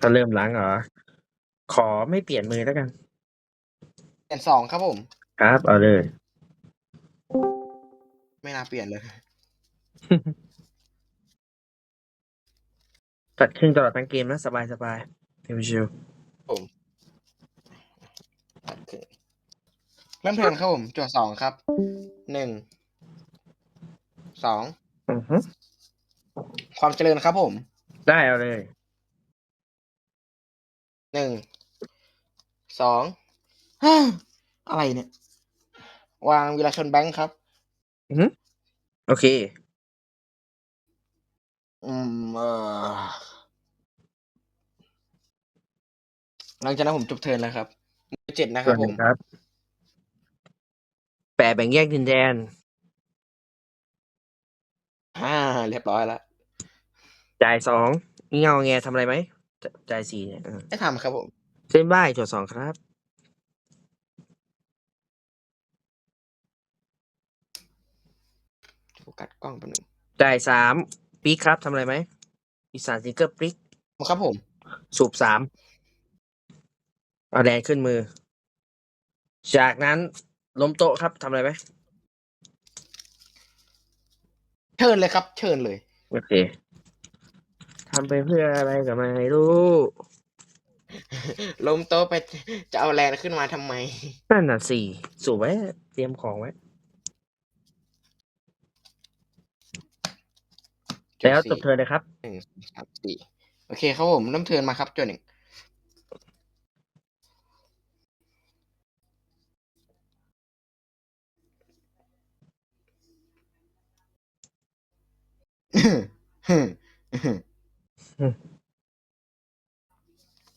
ถ้าเริ่มล้างเหรอ ขอไม่เปลี่ยนมือแล้วกัน เปลี่ยนสองครับผม ครับ เอาเลย ไม่น่าเปลี่ยนเลย ตัดครึ่งตลอดทั้งเกมนะ สบายสบายชิวตัดขึ้นเริ่มเทิร์นครับผมจั่วสองครับ หนึ่ง สอง ๆอือฮึความเจริญครับผม ได้เอาเลย หนึ่ง สองฮ่าอะไรเนี่ย วางวีรชนแบงค์ครับ อือฮึโอเค อืมเออหลังจากนั้นผมจบเทิร์นแล้วครับมือเจ็ดนะคส่รัวบนหผนึ่มงครับ แปะแบ่งแยกดินแดนอ่าเรียบร้อยแล้วจ่ายสองนี่เงาแงทำอะไรไหม จจ่ายสี่เนี่ยเออไม่ทำครับผมเส้นบ้ายจดสองครับ โฟกัสกล้องแป๊บนึงจ่ายสามปีครับทำอะไรไหมอีสานซิงเกิลปริกครับผม สูบสามเอาแดงขึ้นมือ จากนั้นล้มโต๊ะครับทำอะไรไหมเชิญเลยครับ เชิญเลย โอเค ทำไปเพื่ออะไรกับไม่รู้ ล้มโต๊ะไปจะเอาแลนขึ้นมาทำไม นั่นน่ะสี่สูบไว้ เตรียมของไว้แล้วจบเธอเลยครับ หนึ่งสองสามสี่โอเคครับผมเริ่มเทิร์นมาครับจนหนึ่ง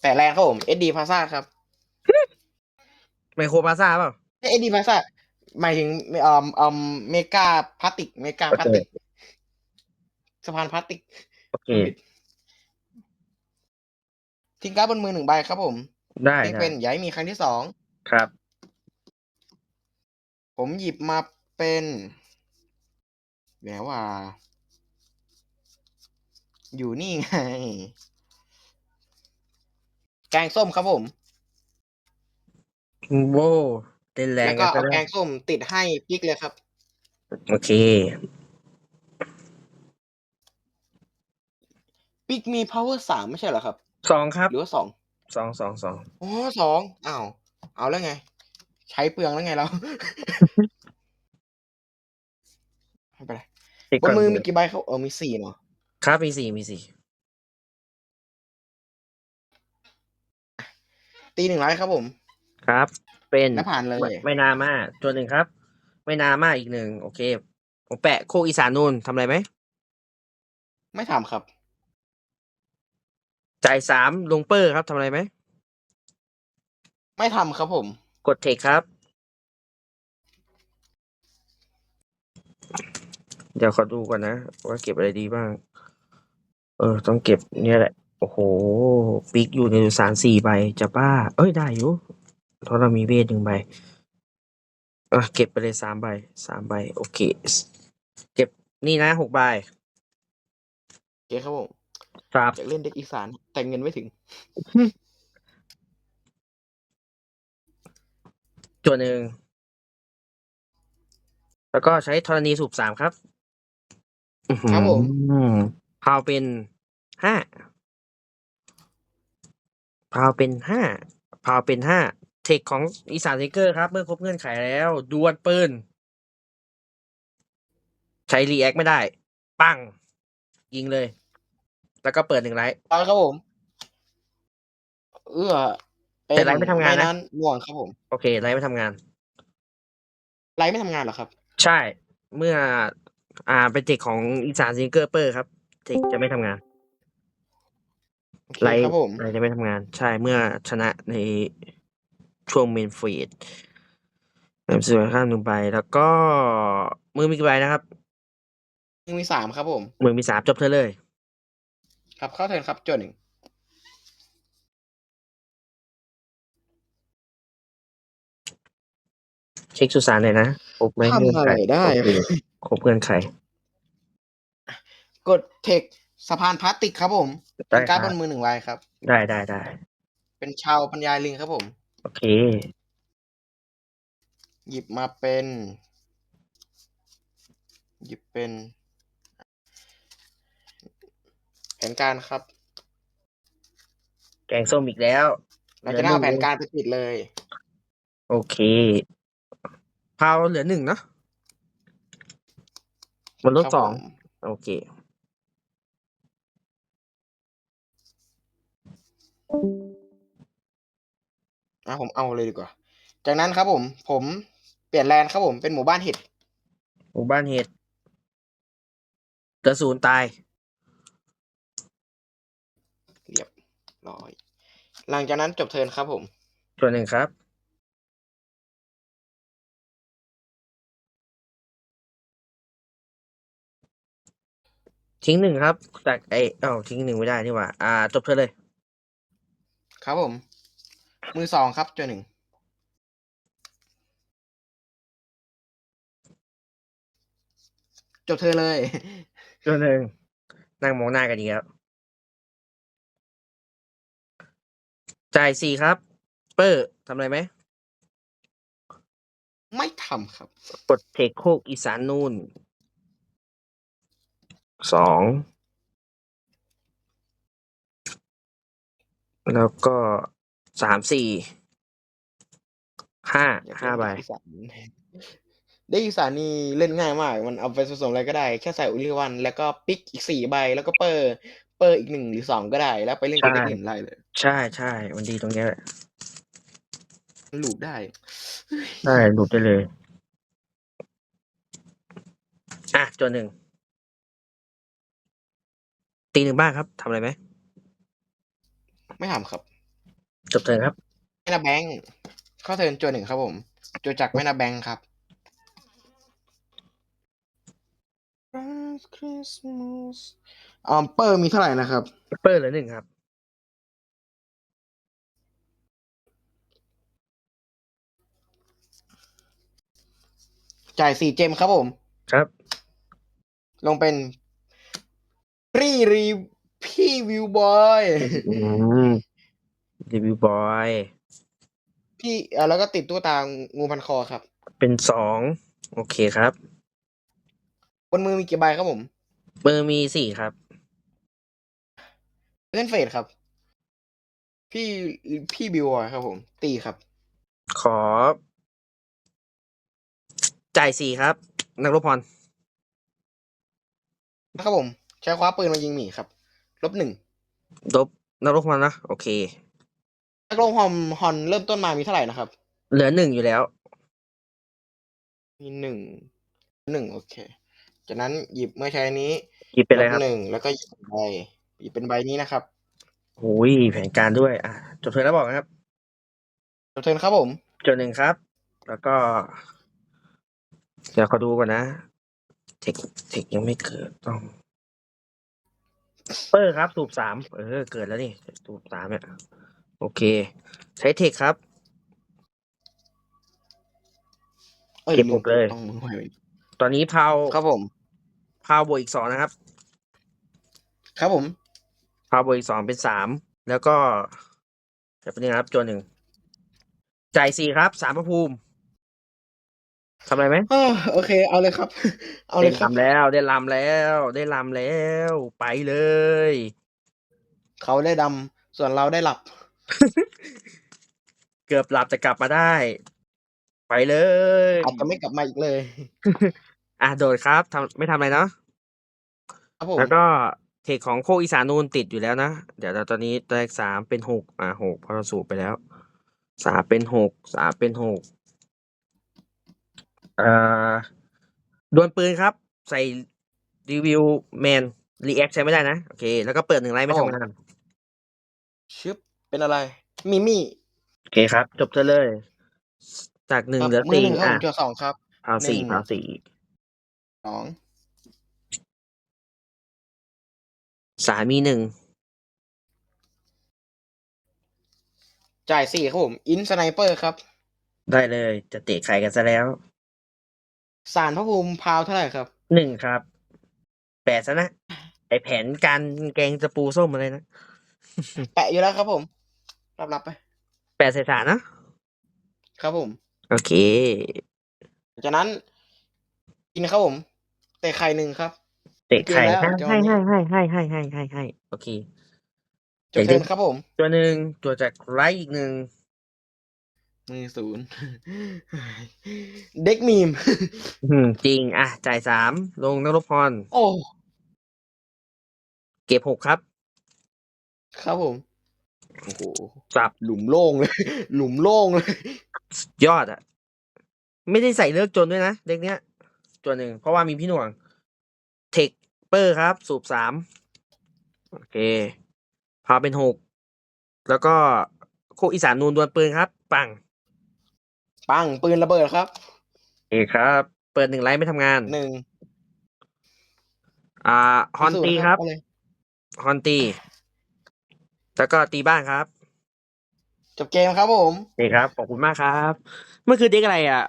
แต่แรงครับผม SD พาซ่าครับไมโครพาซ่าเปล่าเอ SD พาซ่าหมายถึงเอ่อเอ่อเมกาพลาสติก เมกาพลาสติกสะพานพลาสติกโอเคทิ้งการ์ดบนมือหนึ่งใบครับผม ได้นี่ได้เป็นอย่าให้มีครั้งที่สองครับ ผมหยิบมาเป็นแหมว่า อยู่นี่ไง แกงส้มครับผม โว้เต้นแรงแล้วก็กันเอาซะแกแล้วงส้มติดให้ปิ๊กเลยครับ โอเคปิ๊กมี power สามไม่ใช่เหรอครับ สองครับ หรือว่าสอง สองสองสองอ๋อสองอ้าว เอาแล้วไง ใช้เปลืองแล้วไงเรา ไม่เป็นไรเช็คบก่นอนมือมีกี่ใบเขาเออมีสี่เนาะ ครับมีสี่มีสี่ตีหนึ่งไลท์ครับผม ครับ เป็นแล้วผ่านเลยไม่ไม่นามาตัวหนึ่งครับ ไม่นามาอีกหนึ่งโอเคผมแปะโคกอีสานนูนทำอะไรไหมไม่ทำครับ จ่ายสามลงเปอร์ครับทำอะไรไหม ไม่ทำครับผม กดเทคครับ เดี๋ยวขอดูก่อนนะ ว่าเก็บอะไรดีบ้าง เออ ต้องเก็บเนี่ยแหละ โอ้โหปิกอยู่ในสารสี่ใบจะบ้า เอ้ย ได้อยู่เพราะเรามีเวทหนึ่งใบอะเก็บไปเลยสามใบสามใบ โอเค เก็บนี่นะหกใบโอเคครับผมครับอยากเล่นเด็กอีสาน แต่เงินไม่ถึงตัวหนึ่ง แล้วก็ใช้ธรณีสูบสามครับอื้อหือครับผมพาวเป็น ห้าพาวเป็นห้าพาวเป็นห้าเทคของอีสานเทเกอร์ครับ เมื่อครบเงื่อนไขแล้วดวลปืน ใช้รีแอคไม่ได้ ปัง ยิงเลย แล้วก็เปิดหนึ่งไลท์ตอนครับผม เอื้อแต่ไลท์ไม่ทำงานนะในั้นง่วงครับผม โอเค ไลท์ไม่ทำงาน ไลท์ไม่ทำงานเหรอครับ ใช่ เมื่อ อ่าเป็นเทคของอีสานซิงเกอร์เปอร์ครับ เทคจะไม่ทำงาน โอเคไลท์ครับผม ไลท์จะไม่ทำงาน ใช่เมื่อชนะในช่วงเมนฟีดเริ่มสื่อข้ามหนึ่งใบแล้วก็มือมีกี่ใบนะครับ ยังมีสามครับผม มือมีสามจบเธอเลย ครับเข้าเทิร์นครับจนหนึ่งเช็คสุสานเลยนะครบไหมเงื่อนทำอะไขไรได้โอเคครบเงื่อนไข กดเทค สะพานพลาสติกครับผมได้เป็นการ์ดครับบนมือหนึ่งใบครับ ได้ได้ได้เป็นชาวปัญญาลิงครับผม โอเค หยิบมาเป็น หยิบเป็น แผนการครับแกงส้มอีกแล้ว เราจะน่าเอาแผนการไปติดเลย โอเคพาวเหลือหนึ่งเนอะบนรถครับสองผมโอเค อะผมเอาเลยดีกว่า จากนั้นครับผม ผมเปลี่ยนแลนด์ครับผมเป็นหมู่บ้านเห็ด หมู่บ้านเห็ดกระสูนย์ตาย เรียบร้อย หลังจากนั้นจบเทิร์นครับผม ส่วนหนึ่งครับ ทิ้งหนึ่งครับจากไอเอ้าทิ้งหนึ่งไม่ได้นี่หว่า อ่า จบเธอเลย ครับผม มือสองครับจนหนึ่งจบเธอเลยส่วนหนึ่งนั่งมองหน้ากันดีครับจ่ายสี่ครับ เปอร์ทำอะไรไหม ไม่ทำครับกดเทคโคกอีสานนูนสอง แล้วก็สามสี่ห้าห้าใบอีสานได้อีสานนี่เล่นง่ายมาก มันเอาไปผสมอะไรก็ได้ แค่ใส่อุลิวัน แล้วก็ปิกอีกสี่ใบ แล้วก็เปอร์ เปอร์อีกหนึ่งหรือสองก็ได้ แล้วไปเล่นกับใช่เด็กอื่นได้เลย ใช่ใช่มันดีตรงเนี้ยแหละมันหลูดได้ใช่หลุดได้เลย อะจนหนึ่งตีหนึ่งบ้างครับทำอะไรไหม ไม่ทำครับ จบเทิร์นครับแม่นาแบงค์เข้าเทิร์นจวนหนึ่งครับผมจวจากแม่นาแบงค์ครับ Last Christmas อ่าเปอร์มีเท่าไหร่นะครับ เปอร์เหลือหนึ่งครับ จ่ายสี่เจมครับผม ครับ ลงเป็น รีรี พี่วิวบอยอืมรีวิวบอย พี่เอ่อแล้วก็ติดตัวตางูพันคอครับ เป็นสองโอเคครับบนมือมีกี่ใบครับผมเบอร์มีสี่ครับ เล่นเฟดครับ พี่พี่บิวบอยครับ ผม ตีครับ ขอ จ่ายสี่ครับ นักรบพร นะครับผม ใช้คว้าปืนมายิงหมีครับ ลบหนึ่งลบนักรบพรนะโอเคนักลงฮอมฮอนเริ่มต้นมามีเท่าไหร่นะครับ เหลือหนึ่งอยู่แล้ว มีหนึ่งหนึ่งโอเค จากนั้นหยิบเมื่อใช้อันนี้กี่เป็นอะไรครับหนึ่งแล้วก็หยิบใบหยิบเป็นใบนี้นะครับโอ้ยแผนการด้วย อะจบเทิร์นแล้วบอกนะครับจบเทิร์นครับผมจนหนึ่งครับ แล้วก็ เดี๋ยวขอดูก่อนนะ เทคเทคยังไม่เกิดต้อง เปอร์ครับ สูบสามเออ เกิดแล้วนี่ สูบสามเนี่ยโอเค ใช้เทคครับเอ้ยเก็บหมดเลย ต้องมือไว้ตอนนี้พาวครับผม พาวบวกอีกสองนะครับ ครับผม พาวบวกอีกสองเป็นสามแล้วก็เดี๋ยวเป็นงนะครับจนหนึ่งจ่ายสี่ครับสามพระภูมิ ทำอะไรไหมเอ้อโอเค เอาเลยครับ เอาเลยได้ครับ ลำแล้วได้ลำแล้ว ได้ลำแล้ว ไปเลย เขาได้ดำส่วนเราได้หลับ เกือบหลับแต่กลับมาได้ ไปเลย อาจจะไม่กลับมาอีกเลย อะโดดครับทำไม่ทำอะไรเนาะครับผมแล้วก็เทคของโคกอีสานนูนติดอยู่แล้วนะ เดี๋ยวเราตอนนี้แรกสามเป็นหกอะหกเพราะเราสูบไปแล้วสามเป็นหกสามเป็นหกเอ่อดวลปืนครับ ใส่รีวิวแมนรีแอคใช้ไม่ได้นะ โอเค แล้วก็เปิดหนึ่งไลน์ไม่ทำงาน ชึบเป็นอะไร มิมี่ โอเคครับ จบเธอเลย จากหนึ่งครับเหลือมือสี่หนึ่งครับผอะมจุดสองครับพาวสี่หนึ่งพาวสี่สองสามมีหนึ่งจ่ายสี่ครับผม อินสไนเปอร์ครับ ได้เลย จะเตะใครกันซะแล้ว สารพระภูมิพาวเท่าไหร่ครับ หนึ่งครับ แปดซะนะ ไอแผนการแกงจะปูส้มอะไรนะ แปะอยู่แล้วครับผม รับรับๆไป แปดใส่สารนะ ครับผม โอเค จากนั้น กินครับผมเตะไข่หนึ่งครับ เตะไข่เกมแล้วให้จอให้นี้ให้ให้ให้ให้ให้ให้ให้โอเค จบเทิร์นครับผม ตัวหนึ่งตัวจากไรอีกหนึ่ง มือศูนย์เด็กมีม อืมจริง อะ จ่ายสามลงนรพร โอ้ เก็บหกครับ ครับผม โอ้โหสับ หลุมโล่งเลย หลุมโล่งเลยสุดยอดอะไม่ได้ใส่เลือกจนด้วยนะเด็กเนี้ยตัวหนึ่งเพราะว่ามีพี่หน่วง เทคเปอร์ครับ สูบสามโอเค พาเป็นหกแล้วก็โคกอีสานนูนดวลปืนครับ ปัง ปังปืนระเบิดครับเอกครับ เปิดหนึ่งไลท์ไม่ทำงาน หนึ่งอ่าฮอนตีพิสูจครับเอาเลยฮอนตี แล้วก็ตีบ้านครับจบเกมครับผม เอกครับ ขอบคุณมากครับมันคือเด็กอะไรอะ